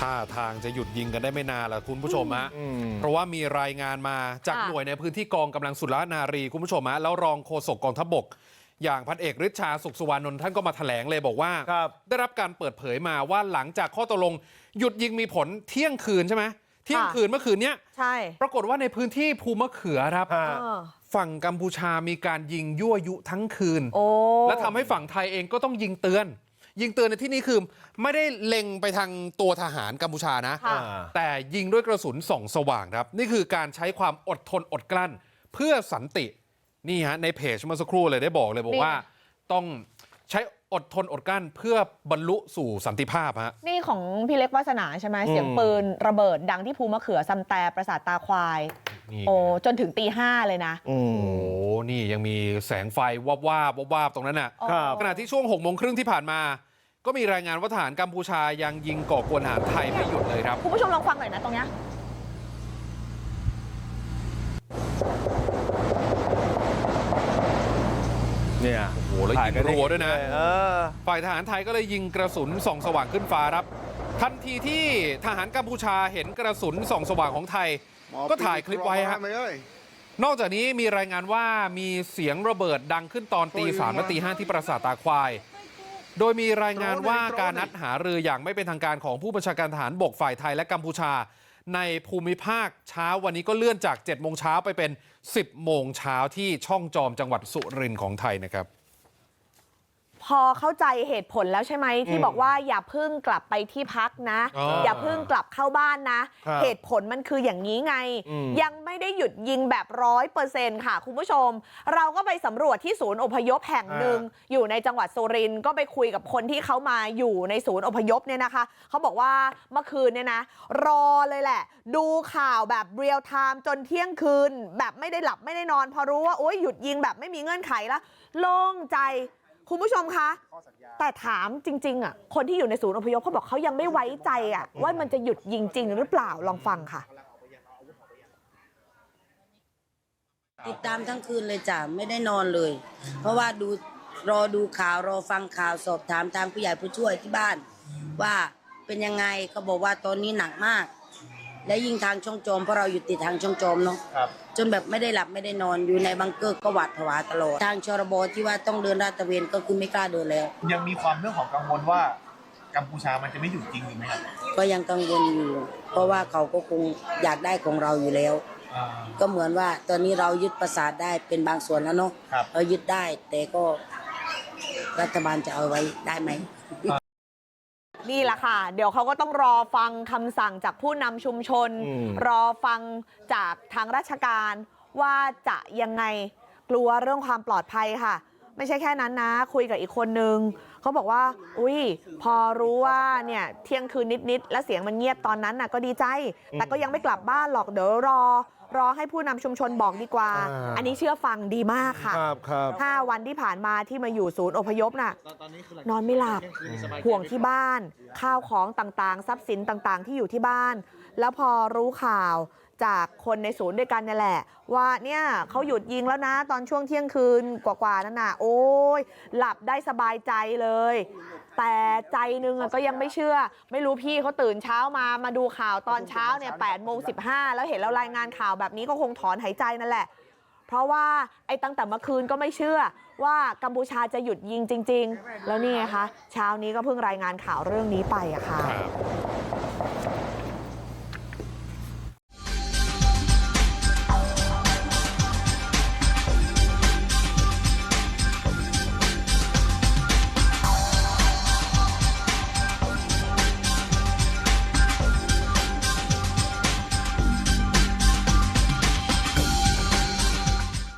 ท่าทางจะหยุดยิงกันได้ไม่นานละคุณผู้ชมฮะอืมเพราะว่ามีรายงานมาจากค่ะหน่วยในพื้นที่กองกำลังสุรนารีคุณผู้ชมฮะแล้วรองโฆษกกองทัพบก อย่างพันเอกฤทธาสุขสุวรรณนท์ท่านก็มาแถลงเลยบอกว่าครับได้รับการเปิดเผยมาว่าหลังจากข้อตกลง หยุดยิงมีผลเที่ยงคืนใช่ไหมเที่ยงคืนเมื่อคืนเนี้ยใช่ปรากฏว่าในพื้นที่ภูมะเขือครับฮะเออฝั่งกัมพูชามีการยิงยั่วยุทั้งคืนโอ้และทำให้ฝั่งไทยเองก็ต้องยิงเตือน ยิงเตือนในที่นี้คือไม่ได้เล็งไปทางตัวทหารกัมพูชานะ ค่ะอ่าแต่ยิงด้วยกระสุนส่องสว่างครับ นี่คือการใช้ความอดทนอดกลั้น เพื่อสันตินี่ฮะในเพจเมื่อสักครู่เลยได้บอกเลยบอกว่า ต้องใช้อดทนอดกลั้น เพื่อบรรลุสู่สันติภาพฮะ นี่ของพี่เล็กวาสนาใช่ไหมเสียงปืนระเบิดดังที่ภูมะเขือซัมแต่ประสาทตาควาย นี่โอ้จนถึงตีห้าเลยนะอืม โอ้โหนี่ยังมีแสงไฟวับวาบวับวาบตรงนั้นน่ะ ครับ ขณะที่ช่วง6กโมงครึ่งที่ผ่านมา ก็มีรายงานว่าทหารกัมพูชายังยิงก่อกวนทหารไทยไม่หยุดเลยครับ คุณผู้ชมลองฟังหน่อยนะตรงเนี้ยเนี่ยโอ้โหแล้วยิงถ่ากัรัวด้วยนะ เออ ฝ่ายทหารไทยก็เลยยิงกระสุนส่องสว่างขึ้นฟ้าครับ ทันทีที่ทหารกัมพูชาเห็นกระสุนส่องสว่างของไทย ก็ถ่ายคลิปไว้ฮะนอกจากนี้มีรายงานว่ามีเสียงระเบิดดังขึ้นตอนตีสามและตีห้าที่ปราสาทตาควาย โดยมีรายงานว่าการนัดหารืออย่างไม่เป็นทางการของผู้บัญชาการทหารบกฝ่ายไทยและกัมพูชา ในภูมิภาคเช้าวันนี้ก็เลื่อนจาก 7 โมงเช้าไปเป็น 10 โมงเช้าที่ช่องจอมจังหวัดสุรินทร์ของไทยนะครับ พอเข้าใจเหตุผลแล้วใช่ไหมที่บอกว่าอย่าเพึ่งกลับไปที่พักนะอ๋อออย่าเพึ่งกลับเข้าบ้านนะครับเหตุผลมันคืออย่างนี้ไงอืมยังไม่ได้หยุดยิงแบบร้อยเปอร์เซ็นต์ค่ะคุณผู้ชม เราก็ไปสำรวจที่ศูนย์อพยพแห่งหนึ่งอยู่ในจังหวัดสุรินทร์ก็ไปคุยกับคนที่เขามาอยู่ในศูนย์อพยพเนี่ยนะคะเขาบอกว่าเมื่อคืนเนี่ยนะรอเลยแหละ ดูข่าวแบบเรียลไทม์จนเที่ยงคืน แบบไม่ได้หลับไม่ได้นอน พอรู้ว่าโอ๊ยหยุดยิงแบบไม่มีเงื่อนไขแล้วโล่งใจ คุณผู้ชมคะแต่ถามจริงๆอะคนที่อยู่ในศูนย์อพยพเขาบอกเขายังไม่ไว้ใจอะว่ามันจะหยุดยิงจริงหรือเปล่าลองฟังค่ะติดตามทั้งคืนเลยจ้ะไม่ได้นอนเลย เพราะว่าดูรอดูข่าวรอฟังข่าวสอบถามทางผู้ใหญ่ผู้ช่วยที่บ้าน ว่าเป็นยังไงเขาบอกว่าตอนนี้หนักมาก และยิ่งทางช่องโจมเพราะเราอยู่ติดทางช่องโจมเนาะจนแบบไม่ได้หลับไม่ได้นอนอยู่ในบังเกอร์ก็หวาดผวาตลอดทางชรบที่ว่าต้องเดินลาดตระเวนก็คือไม่กล้าเดินแล้ว ยังมีความเรื่องของกังวลว่ากัมพูชามันจะไม่หยุดจริงอยู่ไหมครับก็ยังกังวลอยู่ เพราะว่าเขาก็คงอยากได้ของเราอยู่แล้ว อ่า ก็เหมือนว่าตอนนี้เรายึดปราสาทได้เป็นบางส่วนแล้วเนาะครับ เรายึดได้แต่ก็รัฐบาลจะเอาไว้ได้ไหม นี่แหละค่ะ เดี๋ยวเขาก็ต้องรอฟังคำสั่งจากผู้นำชุมชนอืมรอฟังจากทางราชการว่าจะยังไงกลัวเรื่องความปลอดภัยค่ะ ไม่ใช่แค่นั้นนะ คุยกับอีกคนนึงเขาบอกว่า อุ้ยพอรู้ว่าเนี่ยเที่ยงคืนนิดๆแล้วเสียงมันเงียบตอนนั้นน่ะก็ดีใจ แต่ก็ยังไม่กลับบ้านหรอกเดี๋ยวรอ รอให้ผู้นำชุมชนบอกดีกว่าอ่า อันนี้เชื่อฟังดีมากค่ะครับครับห้าวันที่ผ่านมาที่มาอยู่ศูนย์อพยพน่ะนอนไม่หลับห่วงที่บ้าน ข้าวของต่างๆ ทรัพย์สินต่างๆ ที่อยู่ที่บ้าน แล้วพอรู้ข่าวจากคนในศูนย์ด้วยกันเนี่ยแหละ ว่าเนี่ยเขาหยุดยิงแล้วนะตอนช่วงเที่ยงคืนกว่าๆนั่นน่ะโอ้ยหลับได้สบายใจเลย แต่ใจนึงอะก็ยังไม่เชื่อไม่รู้พี่เขาตื่นเช้ามามาดูข่าวตอนเช้าเนี่ยแปดโมงสิบห้าแล้วเห็นเรารายงานข่าวแบบนี้ก็คงถอนหายใจนั่นแหละ เพราะว่าไอ้ตั้งแต่เมื่อคืนก็ไม่เชื่อว่ากัมพูชาจะหยุดยิงจริง ๆ แล้วนี่ไงคะเช้านี้ก็เพิ่งรายงานข่าวเรื่องนี้ไปอะค่ะครับ